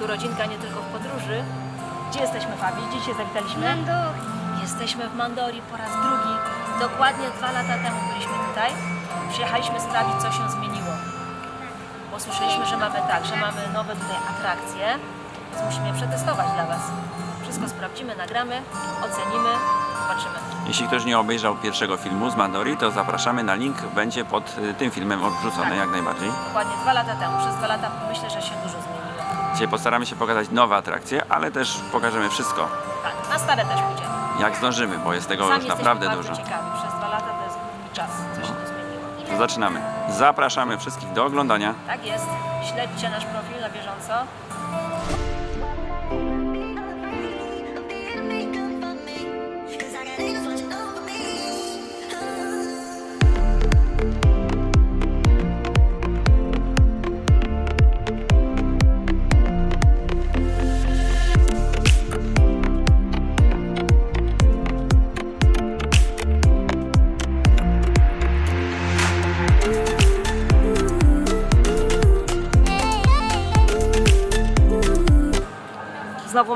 tu rodzinka nie tylko w podróży. Gdzie jesteśmy, Fabi? Gdzie się zawitaliśmy? Mandor. Jesteśmy w Mandori po raz drugi. Dokładnie dwa lata temu byliśmy tutaj. Przyjechaliśmy sprawdzić, co się zmieniło. Bo słyszeliśmy, że mamy tak, że mamy nowe tutaj atrakcje, więc musimy je przetestować dla Was. Wszystko sprawdzimy, nagramy, ocenimy, zobaczymy. Jeśli ktoś nie obejrzał pierwszego filmu z Mandori, to zapraszamy na link, będzie pod y, tym filmem odrzucony Tak. jak najbardziej. Dokładnie dwa lata temu. Przez dwa lata myślę, że się dużo zmieniło. Dzisiaj postaramy się pokazać nowe atrakcje, ale też pokażemy wszystko, Tak, na stare też pójdziemy. jak zdążymy, bo jest tego Sami już jesteśmy naprawdę bardzo dużo. ciekawi. Przez dwa lata to jest długi czas, co się tu zmieniło. To zaczynamy. Zapraszamy wszystkich do oglądania. Tak jest. Śledźcie nasz profil na bieżąco.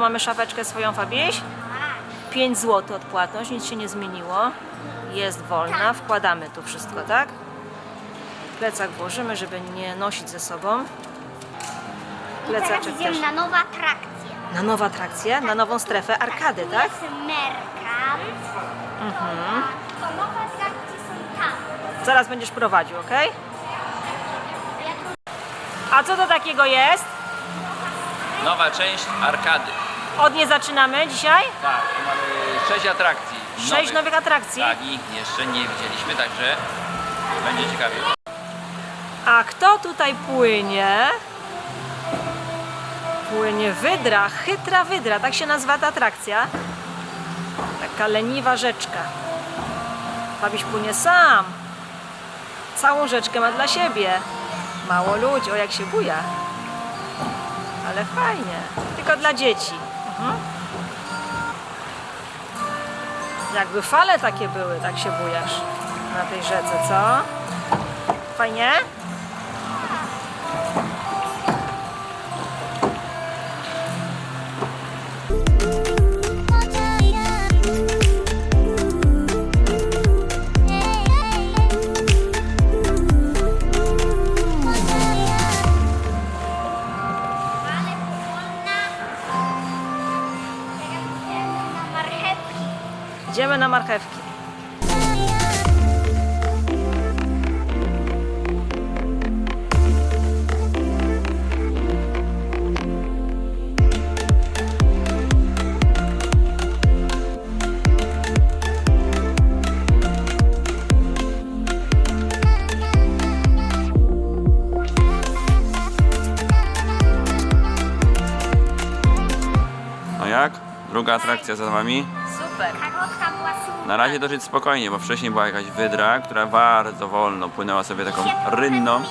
Mamy szafeczkę swoją Fabieś. 5 zł odpłatność, nic się nie zmieniło. Jest wolna, wkładamy tu wszystko, tak? Plecak włożymy, żeby nie nosić ze sobą. I teraz Plecaczek idziemy też. na nową atrakcję. Na nową atrakcję, na nową strefę arkady, tak? Jest Merkant. Mhm. To nowe atrakcje są tam. Zaraz będziesz prowadził, ok? Tu A co to takiego jest? Nowa część arkady. Od niej zaczynamy dzisiaj? Tak, tu mamy sześć atrakcji. Sześć nowych atrakcji. Tak, ich jeszcze nie widzieliśmy, także będzie ciekawie. A kto tutaj płynie? Płynie wydra, chytra wydra, tak się nazywa ta atrakcja. Taka leniwa rzeczka. Fabiś płynie sam. Całą rzeczkę ma dla siebie. Mało ludzi, o jak się buja. Ale fajnie. Tylko dla dzieci. Jakby fale takie były, tak się bujasz na tej rzece, co? Fajnie? Idziemy na marchewki. No jak? Druga atrakcja za wami. Super. Karotka była super. Na razie dosyć spokojnie, bo wcześniej była jakaś wydra, która bardzo wolno płynęła sobie taką Się rynną.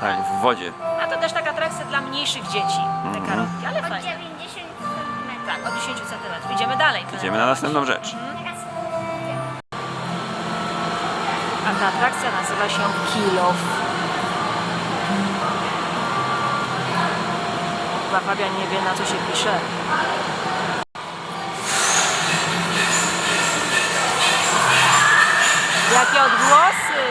Tak, w wodzie. A to też taka atrakcja dla mniejszych dzieci, te karotki, ale Od fajnie. 90 cm. Tak, od 10 cm. Idziemy dalej. Idziemy na następną rzecz. Teraz A ta atrakcja nazywa się Kilof. Chyba Fabian nie wie na co się pisze. Jakie odgłosy!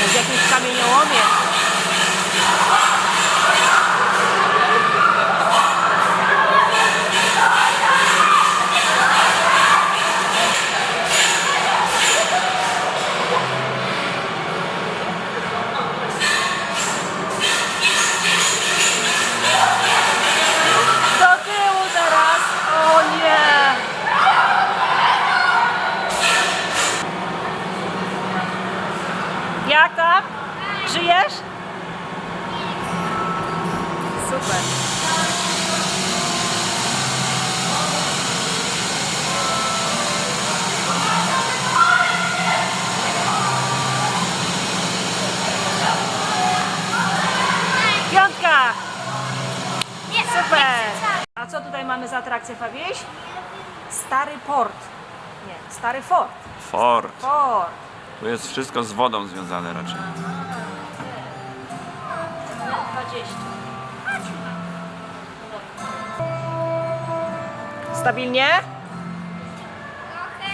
Jak w jakimś kamieniołomie. Do tyłu teraz! O nie! Jak tam? Żyjesz? Super. Piątka! nie, Super! nie krzyczaj. A co tutaj mamy za atrakcję, Fabieś? Stary port. Nie, stary fort. Ford. Fort. Tu jest wszystko z wodą związane raczej. 20. Stabilnie? Tak się.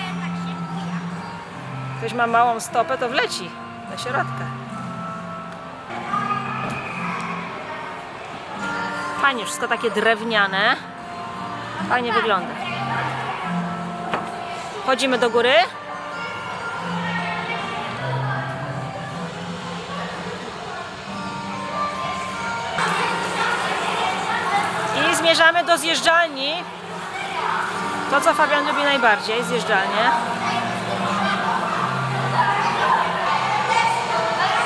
Ktoś ma małą stopę, to wleci do środka. Fajnie, wszystko takie drewniane. Fajnie wygląda. Chodzimy do góry. Zmierzamy do zjeżdżalni. To, co Fabian lubi najbardziej, zjeżdżalnie.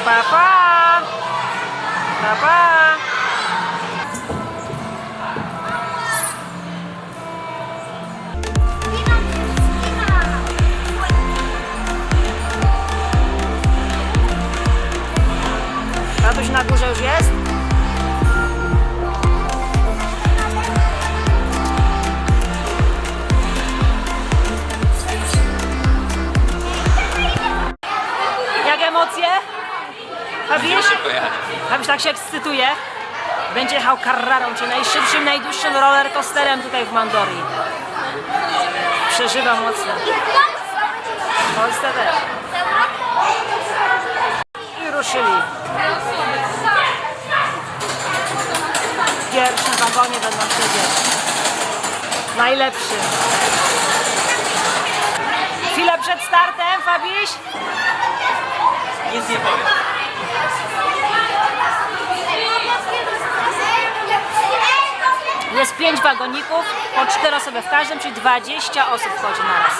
Pa, pa! Pa, pa! Tatuś na górze już jest? Fabiusz? Fabiusz tak się ekscytuje. Będzie jechał Carrarą, czyli najszybszym, najdłuższym roller coasterem tutaj w Mandorii. Przeżywa mocno. W Polsce też. I ruszyli. W pierwszym wagonie będą siedzieć. Najlepszy. Chwilę przed startem, Fabiś. Nic nie powiem. Jest pięć wagoników, po cztery osoby w każdym, czyli 20 osób wchodzi na raz.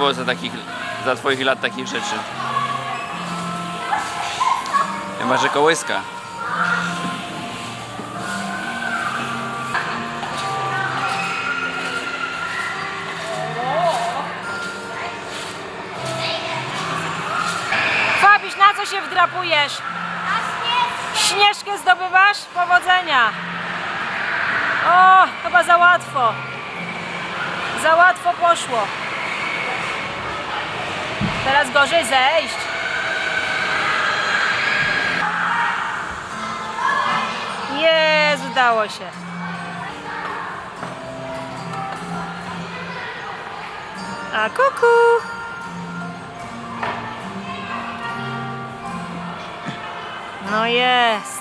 Było za takich, za twoich lat takich rzeczy. Chyba, że kołyska. Fabiś, na co się wdrapujesz? Śnieżkę zdobywasz? Powodzenia! O, chyba za łatwo. Za łatwo poszło. Teraz gorzej zejść. Jest, udało się. A kuku. No jest.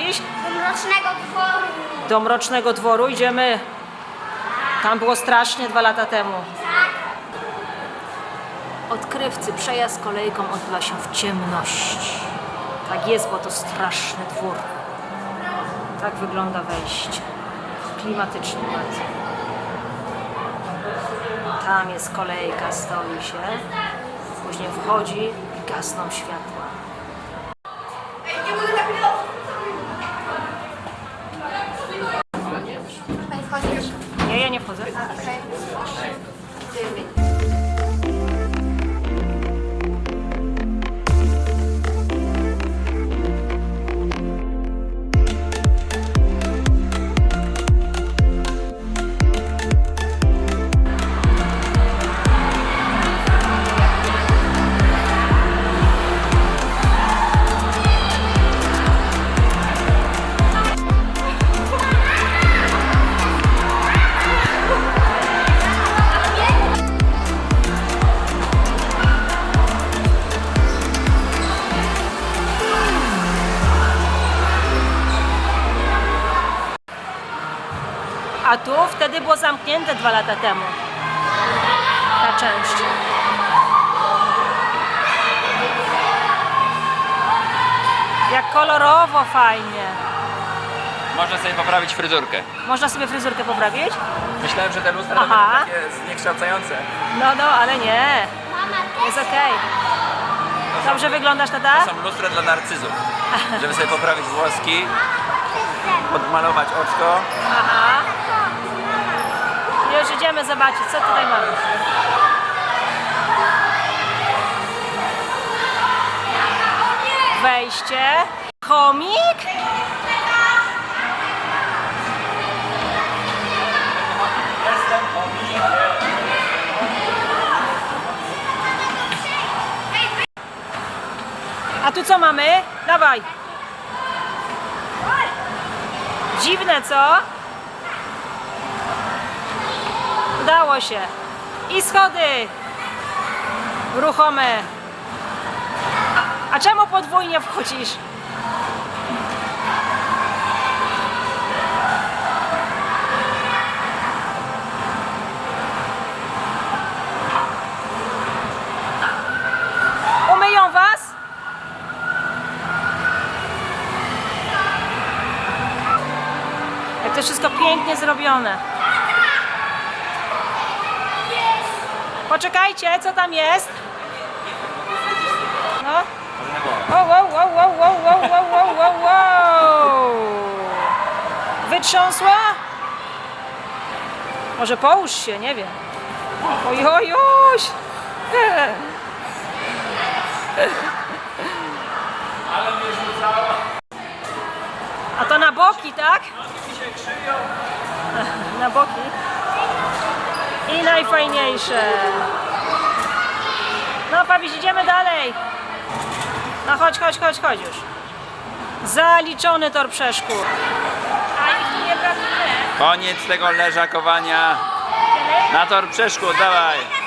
Do mrocznego dworu. Do Mrocznego Dworu idziemy. Tam było strasznie dwa lata temu. Odkrywcy, przejazd kolejką odbywa się w ciemności. Tak jest, bo to straszny dwór. Tak wygląda wejście. Klimatycznie bardzo. Tam jest kolejka, stoi się. Później wchodzi i gasną światła. Zamknięte dwa lata temu. Ta część. Jak kolorowo fajnie. Można sobie poprawić fryzurkę. Można sobie fryzurkę poprawić? Myślałem, że te lustra Aha. będą takie zniekształcające. No, no, ale nie. Jest okej. Dobrze wyglądasz, tata? Są lustra dla narcyzów. Żeby sobie poprawić włoski, podmalować oczko. Aha. Już idziemy zobaczyć, co tutaj mamy. Wejście. Chomik? A tu co mamy? Dawaj. Dziwne, co? Udało się. I schody. Ruchome. A czemu podwójnie wchodzisz? Umyją was? Jak to wszystko pięknie zrobione. Poczekajcie, co tam jest? No. Wow, wow, wow, wow, wow, wow, wow, wow, wow. Wytrząsła? Może połóż się, nie wiem. Oj, oj, oś. A to na boki, tak? Na boki. I najfajniejsze. No, Fabiś, idziemy dalej. No chodź, chodź, chodź, chodź już. Zaliczony tor przeszkód. Koniec tego leżakowania. Na tor przeszkód, dawaj.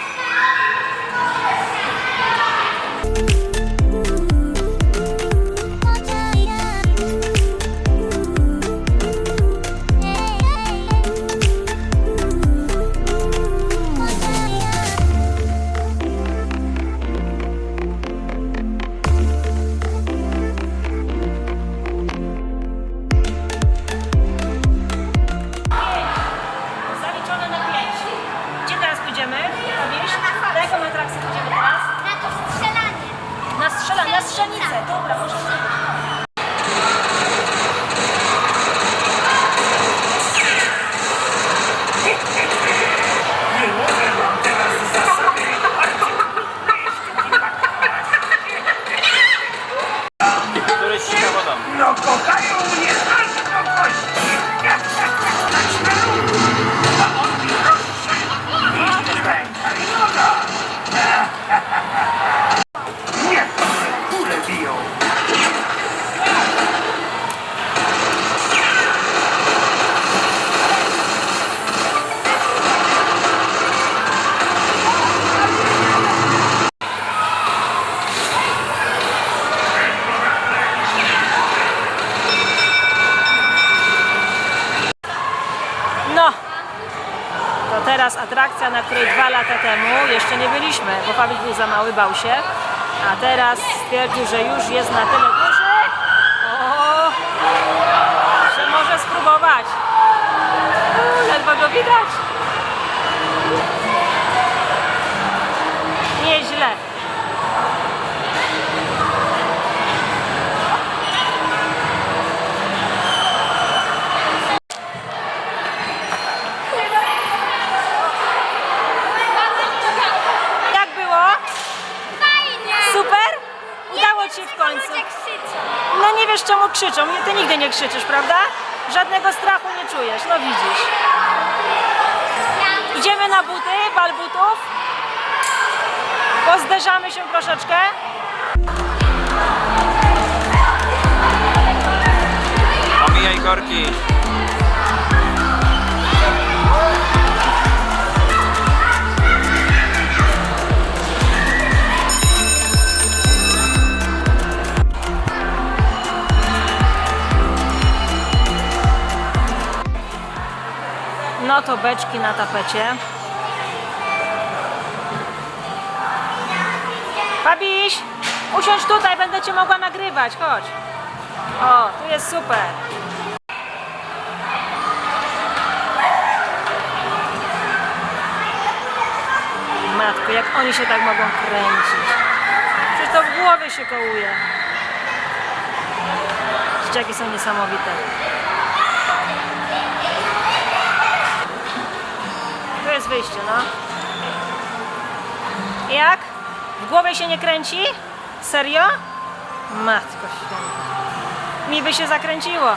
Bał się. A teraz stwierdził, że już jest na tyle duży, że może spróbować. Uuu, Ledwo go widać. Nieźle. Jak było? Fajnie. Super? Udało Ci w końcu. Ludzie krzyczą. No nie wiesz czemu krzyczą. Ty nigdy nie krzyczysz, prawda? Żadnego strachu nie czujesz, no widzisz. Idziemy na buty, bal butów. Pozderzamy się troszeczkę. Omijaj korki. Osobeczki na tapecie. Fabiś, usiądź tutaj, będę cię mogła nagrywać, chodź. O, tu jest super. Matko, jak oni się tak mogą kręcić. Przecież to w głowie się kołuje. Dzieciaki są niesamowite. Tu jest wyjście, no. Jak? W głowie się nie kręci? Serio? Matko święta. Mi by się zakręciło.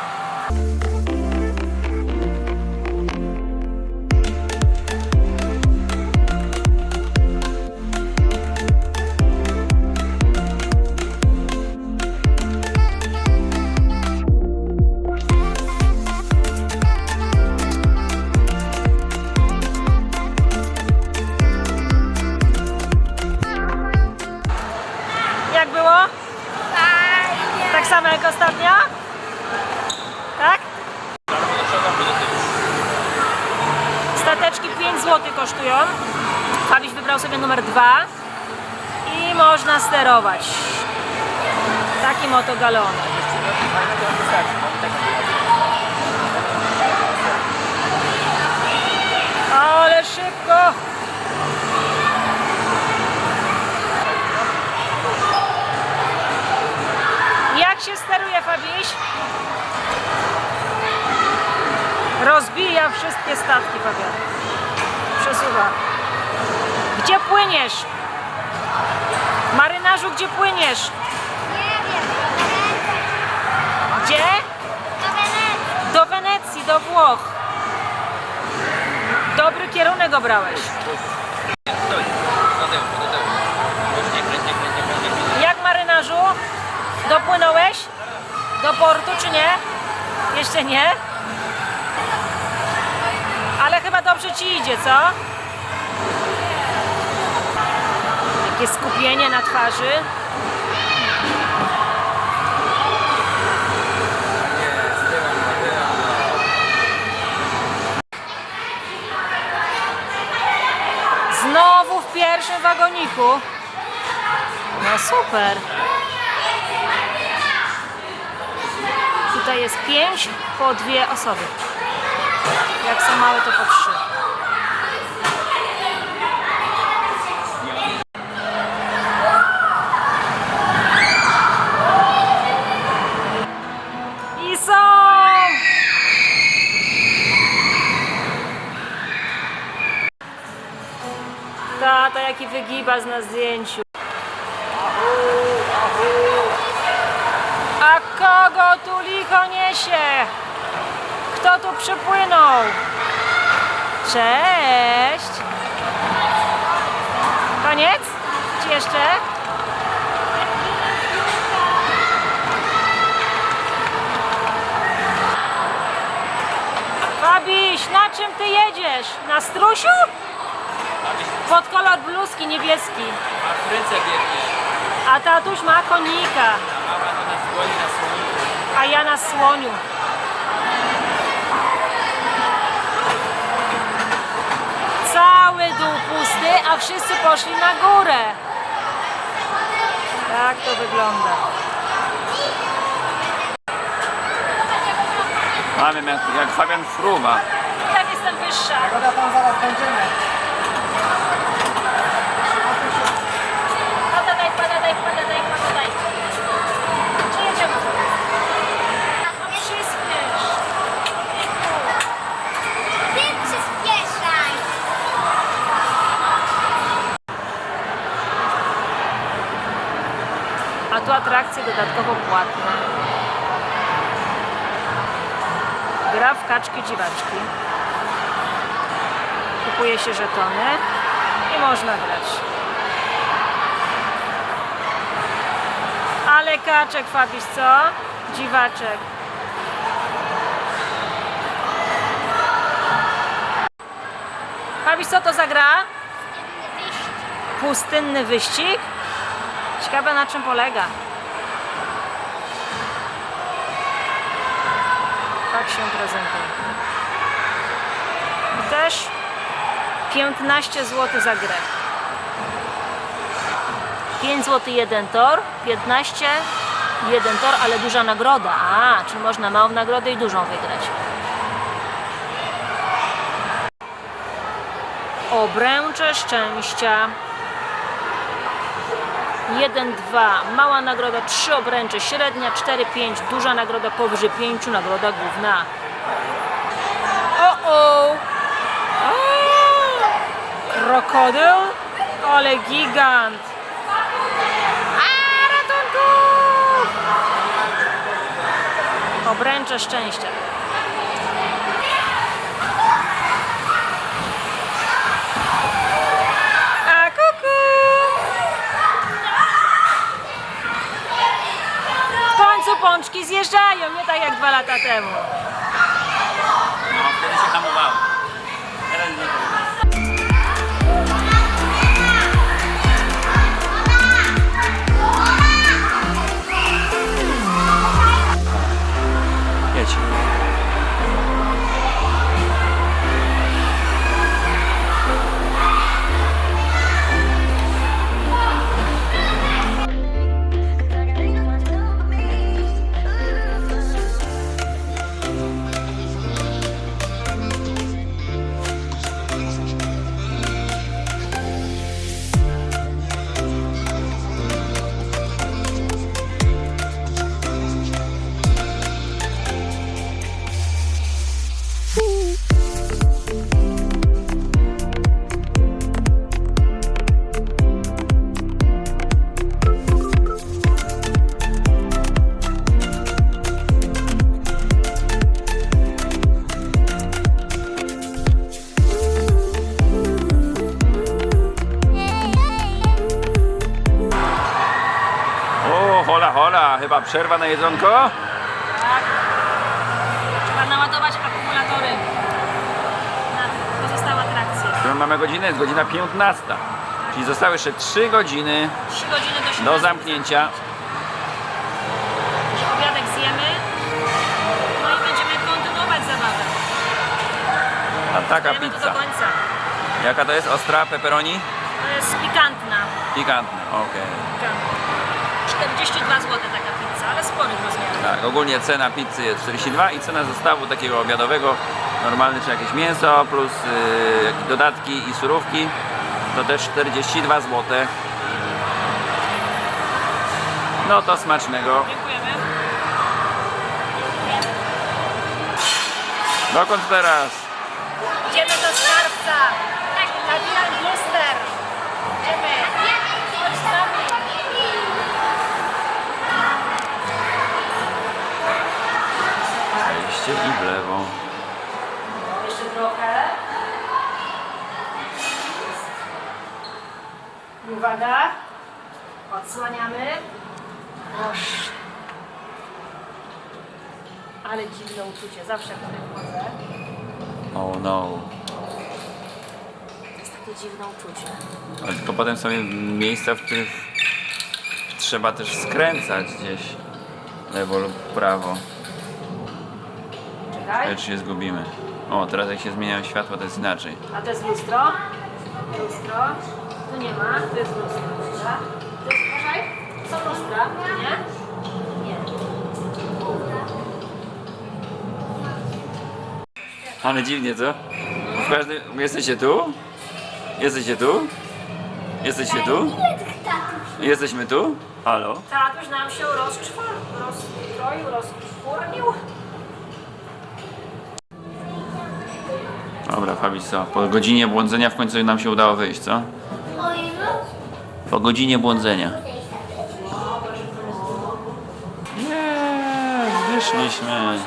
Rozbija wszystkie statki Fabian. Przesuwa. Gdzie płyniesz? Marynarzu, gdzie płyniesz? Gdzie? Do Wenecji, do Włoch. Dobry kierunek obrałeś. Jak marynarzu? Dopłynąłeś? Do portu czy nie? Jeszcze nie? Ale chyba dobrze ci idzie, co? Jakie skupienie na twarzy. Znowu w pierwszym wagoniku. No super. Tutaj jest pięć po dwie osoby. Jak są małe, to po trzy. I są! Tata, jaki wygibas na zdjęciu. A kogo tu licho niesie? Kto tu przypłynął? Cześć! Koniec? Czy jeszcze? Fabiś, na czym ty jedziesz? Na strusiu? Pod kolor bluzki niebieski. Afryce biegnie. A tatuś ma konika, Mama to nas goni na słoniku. a ja na słoniu. Cały dół pusty, a wszyscy poszli na górę. Tak to wygląda. Mamy jak, jak Fabian fruwa. Tak jestem wyższa. Pogoda tam zaraz będziemy. Atrakcje dodatkowo płatne. Gra w kaczki dziwaczki. Kupuje się żetony i można grać. Ale kaczek Fabiś, co? Dziwaczek. Fabiś, co to za gra? Pustynny wyścig? Ciekawe na czym polega. Tak się prezentuje. I chcesz? 15 zł za grę. 5 zł jeden tor, 15 jeden tor, ale duża nagroda. A, czy można małą nagrodę i dużą wygrać. Obręcze szczęścia. 1, 2, mała nagroda, 3 obręcze, średnia 4, 5, duża nagroda powyżej 5, nagroda główna. O, o! Krokodyl? Ale gigant! A, ratunku! Obręcze szczęścia. A kuku! W końcu pączki zjeżdżają, nie tak jak dwa lata temu. No, wtedy się hamowało. Teraz nie Jedź. Hola, hola, chyba przerwa na jedzonko? Tak. Trzeba naładować akumulatory na pozostałe atrakcje. Którą mamy godzinę? Jest godzina 15. Czyli zostały jeszcze 3 godziny 3 godziny do 17. do zamknięcia. Obiadek zjemy. No i będziemy kontynuować zabawę. A taka Jemy to do pizza. końca. Jaka to jest? Ostra? Pepperoni? To jest pikantna. Pikantna, okej. pikantna. 42 zł taka pizza, ale sporych rozmiarów. Tak, ogólnie cena pizzy jest 42 i cena zestawu takiego obiadowego, normalny czy jakieś mięso plus yy, jakieś dodatki i surówki to też 42 zł. No to smacznego. Dziękujemy. Dokąd teraz? Idziemy do skarbca. Na Dylan Bluster. Idziemy. 12 i w lewo. Jeszcze trochę. Uwaga. Odsłaniamy. Proszę. Ale dziwne uczucie. Zawsze w tym chodzę. Oh no. To jest takie dziwne uczucie. Ale tylko potem są miejsca, w których trzeba też skręcać gdzieś lewo lub prawo. Czekaj. Lecz się zgubimy. O, teraz jak się zmieniają światła, to jest inaczej. A to jest lustro. Lustro. Tu nie ma. Tu jest lustro. Dobra. Tu jest, uważaj. Są lustra. Nie? Nie. Ale dziwnie, co? W każdym... Jesteście tu? Jesteście tu? Jesteście tu? Jesteśmy tu? Halo? Tatuś nam się rozczwor... rozstroił, rozczwórnił. Dobra, Fabi, co? Po godzinie błądzenia w końcu nam się udało wyjść, co? Po godzinie błądzenia. Nie, wyszliśmy.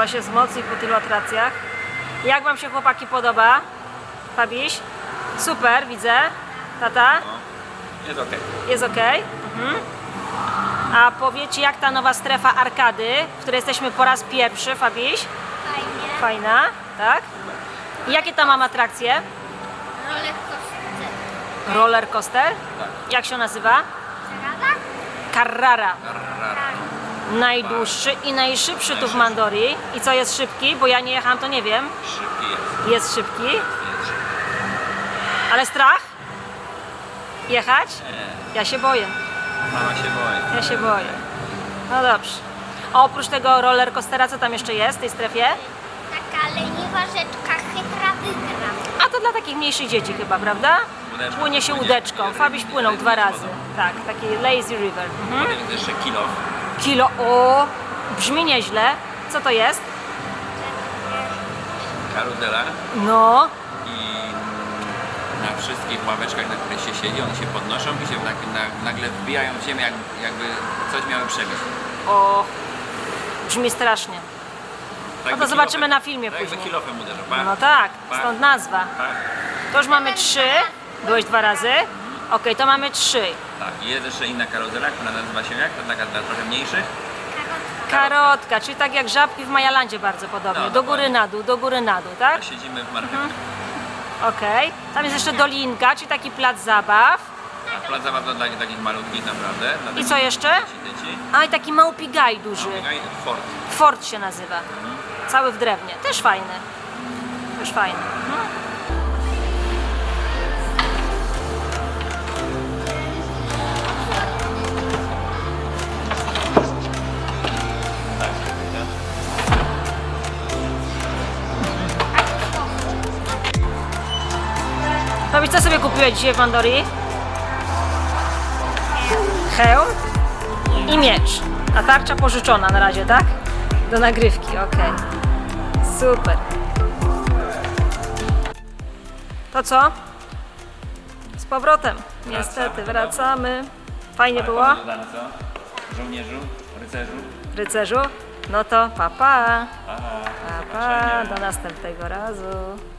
Trzeba się wzmocnić po tylu atracjach. Jak Wam się chłopaki podoba? Fabiś? Super, widzę. Tata? Jest okej. Jest ok? Mhm. A powiecie, jak ta nowa strefa arkady, w której jesteśmy po raz pierwszy, Fabiś? Fajnie. Fajna, tak? I jakie tam mam atrakcje? Roller coaster. Roller coaster? Tak. Jak się nazywa? Carrara. Rara. Najdłuższy i najszybszy tu w Mandorii. I co jest szybki? Bo ja nie jechałam, to nie wiem. Szybki jest. Jest szybki. jest szybki. Ale strach? Jechać? Nie, Ja się boję. mama się boi. Ja się boję. No dobrze. A oprócz tego roller coastera, co tam jeszcze jest w tej strefie? Taka leniwa rzeczka chytra wydra. A to dla takich mniejszych dzieci chyba, prawda? Płynie się Płynie. łódeczką. Fabiś płynął dwa razy. Tak, taki lazy river. Mhm. Potem jest jeszcze kilo. Kilo, o, brzmi nieźle. Co to jest? Karuzela. No, I na wszystkich ławeczkach, na których się siedzi, one się podnoszą i się tak, na, nagle wbijają w ziemię, jak, jakby coś miały przebić. o, brzmi strasznie. Tak No to zobaczymy kilofem- na filmie tak jakby później. kilofem uderzą. Pa, No tak, pa, stąd nazwa. pa. To już mamy trzy. Byłeś dwa razy? Okej, to mamy trzy. Tak, i jest jeszcze inna karuzela, która nazywa się jak? To taka dla trochę mniejszych. Karotka, czyli tak jak żabki w Majalandzie bardzo podobnie. No, do góry na dół, do góry na dół, tak? Siedzimy w marchewce. Okej. Tam jest jeszcze dolinka, czyli taki plac zabaw. A plac zabaw to dla takich malutkich naprawdę. Dla I takich co jeszcze? Dzieci, dzieci. A i taki małpigaj duży. I Ford. Fort się nazywa. Cały w drewnie. Też fajny. Też fajny. Mhm. Kupiłeś dzisiaj w Mandorii? Hełm i miecz. A tarcza pożyczona na razie, tak? Do nagrywki, okej. Super. To co? Z powrotem. Niestety, wracamy. Fajnie było? Żołnierzu, rycerzu. Rycerzu? No to pa pa. Pa pa. Do następnego razu.